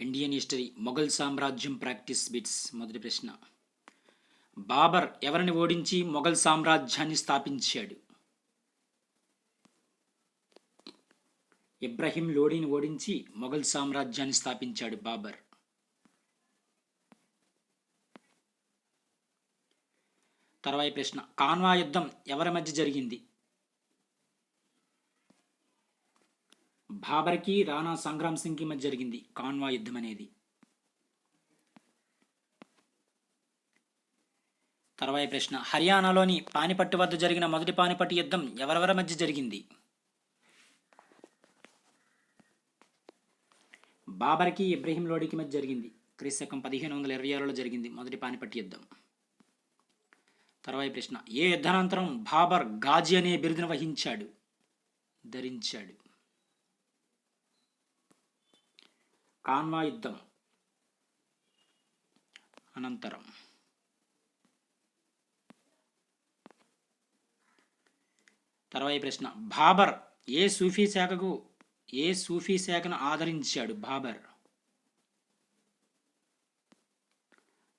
Indian history Mughal సామ్రాజ్యం practice bits మొదటి ప్రశ్న. బాబర్ ఎవరిని ఓడించి మొఘల్ సామ్రాజ్యాన్ని స్థాపించాడు? ఇబ్రహీం లోడీని ఓడించి మొఘల్ సామ్రాజ్యాన్ని స్థాపించాడు బాబర్. తర్వాయి ప్రశ్న కాన్వా యుద్ధం ఎవరి మధ్య జరిగింది? బాబర్కి రాణా సంగ్రామ్ సింగ్కి మధ్య జరిగింది కాన్వా యుద్ధం అనేది. తర్వాయి ప్రశ్న హర్యానాలోని పానిపట్టు వద్ద జరిగిన మొదటి పానిపట్టు యుద్ధం ఎవరెవరి మధ్య జరిగింది? బాబర్కి ఇబ్రహీం లోడికి మధ్య జరిగింది. క్రీస్తకం పదిహేను వందల ఇరవై ఆరులో జరిగింది మొదటి పానిపట్టు యుద్ధం. తర్వాయి ప్రశ్న ఏ యుద్ధానంతరం బాబర్ గాజీ అనే బిరుదును వహించాడు? ధరించాడు. కాన్వా యుద్ధం అనంతరం. తర్వాయి ప్రశ్న. బాబర్ ఏ సూఫీ శాఖకు ఏ సూఫీ శాఖను ఆదరించాడు బాబర్?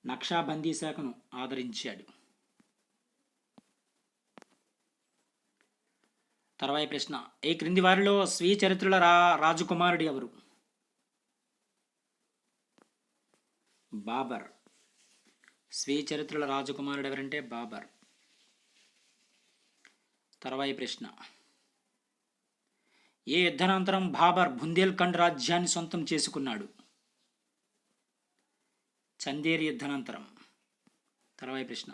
నక్షాబందీ శాఖను ఆదరించాడు. తర్వాయి ప్రశ్న. ఈ క్రింది వారిలో స్వీయ చరిత్రల రా రాజకుమారుడు ఎవరు? బాబర్. స్వీయ చరిత్రల రాజకుమారుడు ఎవరంటే బాబర్. తర్వాయి ప్రశ్న. ఏ యుద్ధానంతరం బాబర్ బుందేల్ఖండ్ రాజ్యాన్ని సొంతం చేసుకున్నాడు? చందేరి యుద్ధానంతరం. తర్వాయి ప్రశ్న.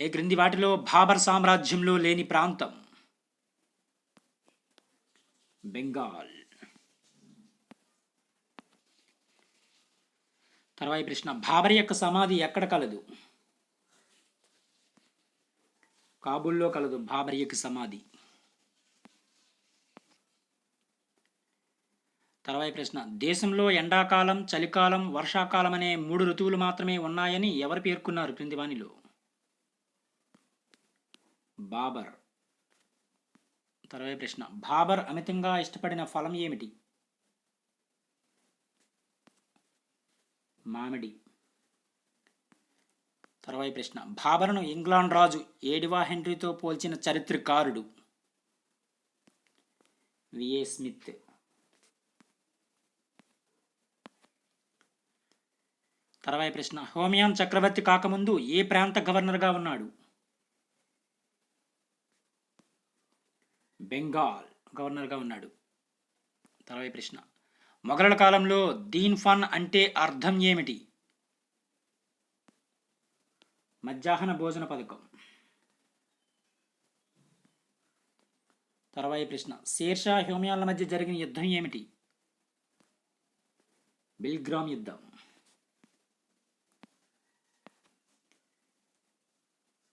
ఏ క్రింది వాటిలో బాబర్ సామ్రాజ్యంలో లేని ప్రాంతం? బెంగాల్. తర్వాయి ప్రశ్న బాబరి యొక్క సమాధి ఎక్కడ కలదు? కాబూల్లో కలదు బాబరి యొక్క సమాధి. తర్వాయి ప్రశ్న దేశంలో ఎండాకాలం చలికాలం వర్షాకాలం అనే మూడు ఋతువులు మాత్రమే ఉన్నాయని ఎవరు పేర్కొన్నారు క్రిందివాణిలో? బాబర్. తర్వాయి ప్రశ్న బాబర్ అమితంగా ఇష్టపడిన ఫలం ఏమిటి? మామిడి. తర్వాయి ప్రశ్న. బాబర్ను ఇంగ్లాండ్ రాజు ఏడివా హెన్రీతో పోల్చిన చరిత్రకారుడు విఏ స్మిత్. తర్వాయి ప్రశ్న. హోమియాన్ చక్రవర్తి కాకముందు ఏ ప్రాంత గవర్నర్గా ఉన్నాడు? బెంగాల్ గవర్నర్గా ఉన్నాడు. తర్వాయి ప్రశ్న. మొఘలుల కాలంలో దీన్ ఫన్ అంటే అర్థం ఏమిటి? మధ్యాహ్న భోజన పథకం. తర్వాయి ప్రశ్న. శేర్షా హ్యూమియాల మధ్య జరిగిన యుద్ధం ఏమిటి? బిల్గ్రామ్ యుద్ధం.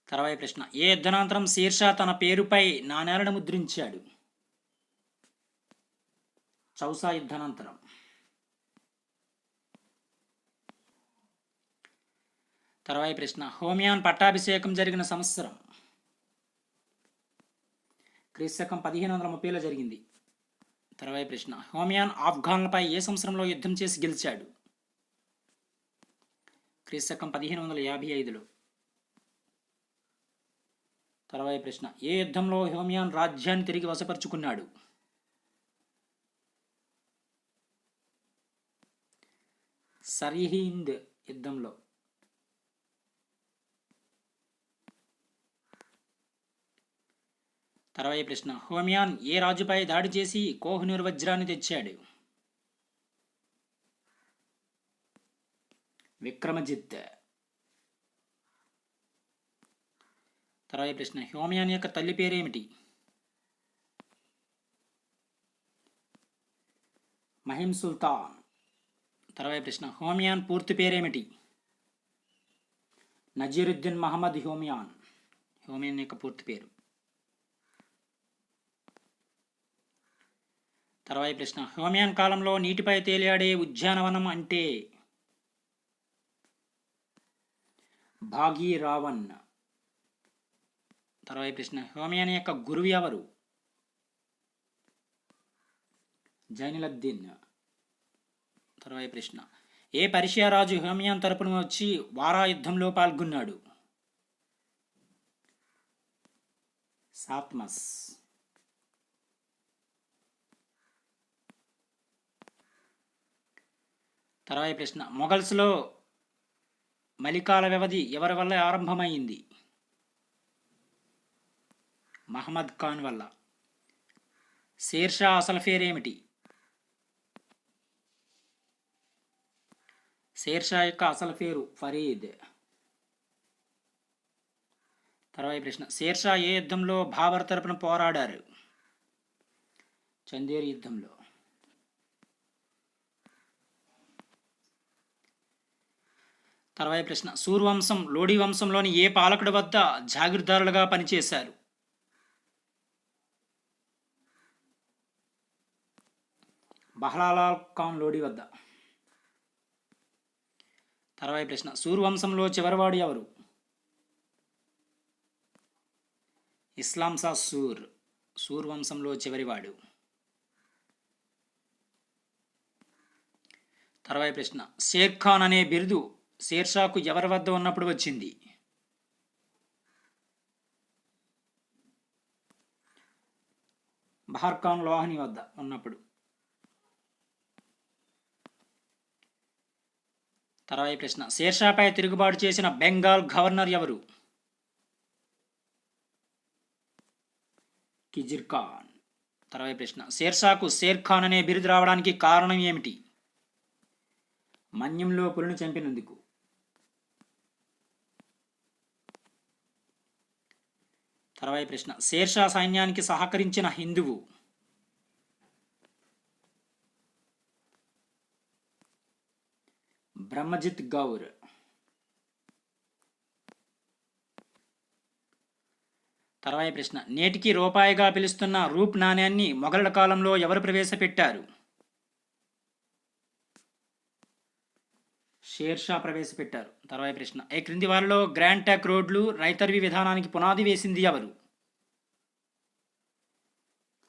తర్వాయి ప్రశ్న. ఏ యుద్ధనాంతరం శీర్షా తన పేరుపై నాణేలను ముద్రించాడు? చౌసా యుద్ధానంతరం. తర్వాయి ప్రశ్న హోమియాన్ పట్టాభిషేకం జరిగిన సంవత్సరం. క్రీస్తకం పదిహేను వందల ముప్పైలో జరిగింది. తర్వాయి ప్రశ్న హోమియాన్ ఆఫ్ఘాన్లపై ఏ సంవత్సరంలో యుద్ధం చేసి గెలిచాడు? క్రీస్తకం పదిహేను వందల యాభై ఐదులో తర్వాయి ప్రశ్న ఏ యుద్ధంలో హోమియాన్ రాజ్యాన్ని తిరిగి వశపరుచుకున్నాడు? సరిహింద్ యుద్ధంలో. తర్వాయి ప్రశ్న హోమియాన్ ఏ రాజుపై దాడి చేసి కోహినూర్ వజ్రాన్ని తెచ్చాడు? విక్రమజిత్. తర్వాయి ప్రశ్న హోమియాన్ యొక్క తల్లి పేరేమిటి? మహిం సుల్తాన్. తర్వాత ప్రశ్న. హోమియాన్ పూర్తి పేరేమిటి? నజీరుద్దీన్ మహమ్మద్ హోమియాన్. హోమియాన్ యొక్క పూర్తి పేరు. తర్వాత ప్రశ్న. హోమియాన్ కాలంలో నీటిపై తేలియాడే ఉద్యానవనం అంటే? భాగీరావన్. తర్వాత ప్రశ్న. హోమియాన్ యొక్క గురువు ఎవరు? జైనులద్దీన్. తర్వాయి ప్రశ్న. ఏ పర్షియా రాజు హోమియాన్ తరపున వచ్చి వారా యుద్ధంలో పాల్గొన్నాడు? సాత్మస్. తర్వాత ప్రశ్న. మొఘల్స్లో మలికాల వ్యవధి ఎవరి వల్ల ఆరంభమైంది? మహమ్మద్ ఖాన్ వల్ల. షేర్షా అసలు పేరేమిటి? షేర్షా యొక్క అసలు పేరు ఫరీద్. తర్వాత ప్రశ్న. షేర్షా ఏ యుద్ధంలో బాబర్ తరపున పోరాడారు? చందేరి యుద్ధంలో. తర్వాత ప్రశ్న. సూర్యవంశం లోడి వంశంలోని ఏ పాలకుడి వద్ద జాగీర్దారులుగా పనిచేశారు? బహ్లాలాల్ ఖాన్ లోడి వద్ద. తర్వాయి ప్రశ్న. సూర్యవంశంలో చివరివాడు ఎవరు? ఇస్లాం సా సూర్. సూర్యవంశంలో చివరివాడు. తర్వాయి ప్రశ్న. షేర్ ఖాన్ అనే బిరుదు షేర్షాకు ఎవరి వద్ద ఉన్నప్పుడు వచ్చింది? బహార్ ఖాన్ లోహని వద్ద ఉన్నప్పుడు. తర్వాత ప్రశ్న. షేర్షాపై తిరుగుబాటు చేసిన బెంగాల్ గవర్నర్ ఎవరు? కిజిర్ ఖాన్. తర్వాత ప్రశ్న. షేర్షాకు షేర్ ఖాన్ అనే బిరుదు రావడానికి కారణం ఏమిటి? మన్యంలో పులిని చంపినందుకు. తర్వాత ప్రశ్న. షేర్షా సైన్యానికి సహకరించిన హిందువు. బ్రహ్మజిత్ గౌర్ తర్వాత ప్రశ్న. నేటికి రూపాయిగా పిలుస్తున్న రూప్ నాణ్యాన్ని మొఘలుల కాలంలో ఎవరు ప్రవేశపెట్టారు? షేర్షా ప్రవేశపెట్టారు. తర్వాత ప్రశ్న. ఈ క్రింది వారిలో గ్రాండ్ ట్యాక్ రోడ్లు రైతర్వి విధానానికి పునాది వేసింది ఎవరు?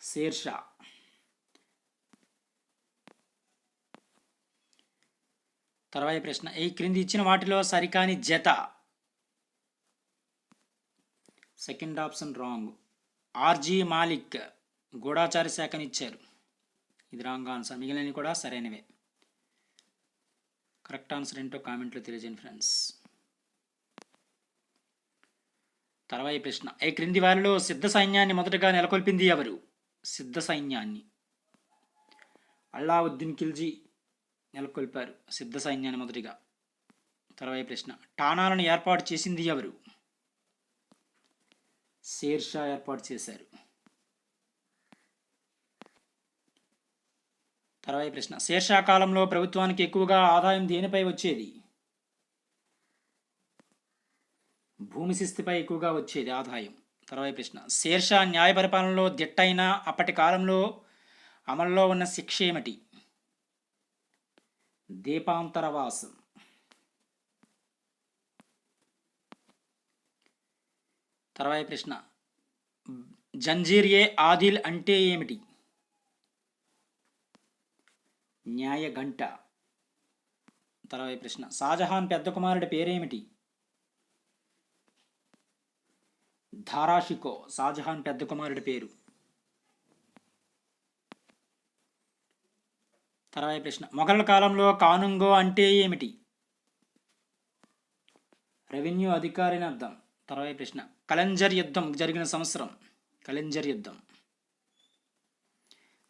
షేర్షా. తర్వాత ప్రశ్న. ఈ క్రింది ఇచ్చిన వాటిలో సరికాని జత. Second option wrong RG Malik గూఢాచార శాఖని ఇచ్చారు ఇది రాంగ్ ఆన్సర్ మిగిలినవి కూడా సరైనవే. కరెక్ట్ ఆన్సర్ ఏంటో కామెంట్లో తెలియజేయండి ఫ్రెండ్స్ తర్వాయి ప్రశ్న. ఈ క్రింది వారిలో సిద్ధ సైన్యాన్ని మొదటగా నెలకొల్పింది ఎవరు? సిద్ధ సైన్యాన్ని. అల్లావుద్దీన్ ఖిల్జీ. నెలకొల్పారు సిద్ధ సైన్యాన్ని మొదటిగా. తర్వాయి ప్రశ్న ఠాణాలను ఏర్పాటు చేసింది ఎవరు? షేర్షా ఏర్పాటు చేశారు. తర్వాయి ప్రశ్న శేర్షా కాలంలో ప్రభుత్వానికి ఎక్కువగా ఆదాయం దేనిపై వచ్చేది? భూమి శిస్తుపై ఎక్కువగా వచ్చేది ఆదాయం. తర్వాయి ప్రశ్న శేర్షా న్యాయ పరిపాలనలో దిట్టైన అప్పటి కాలంలో అమల్లో ఉన్న శిక్ష ఏమిటి? దీపాంతరవాసం. తర్వాయి ప్రశ్న. జంజీర్యే ఆదిల్ అంటే ఏమిటి? న్యాయ గంట తర్వాత ప్రశ్న. షాజహాన్ పెద్ద కుమారుడి పేరేమిటి? ధారాషికో. షాజహాన్ పెద్ద కుమారుడి పేరు. తర్వాత ప్రశ్న. మొఘల్ కాలంలో కానుంగో అంటే ఏమిటి? రెవెన్యూ అధికారిని అర్థం. తర్వాత ప్రశ్న. కలంజర్ యుద్ధం జరిగిన సంవత్సరం. కలంజర్ యుద్ధం.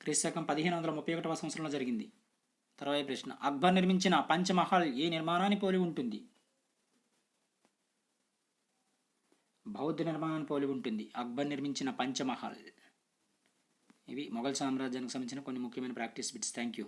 క్రీస్తకం పదిహేను వందల ముప్పై ఒకటవ సంవత్సరంలో జరిగింది. తర్వాత ప్రశ్న. అక్బర్ నిర్మించిన పంచమహల్ ఏ నిర్మాణాన్ని పోలి ఉంటుంది? బౌద్ధ నిర్మాణాన్ని పోలి ఉంటుంది. అక్బర్ నిర్మించిన పంచమహల్. ఇవి మొఘల్ సామ్రాజ్యానికి సంబంధించిన కొన్ని ముఖ్యమైన ప్రాక్టీస్ బిట్స్. Thank you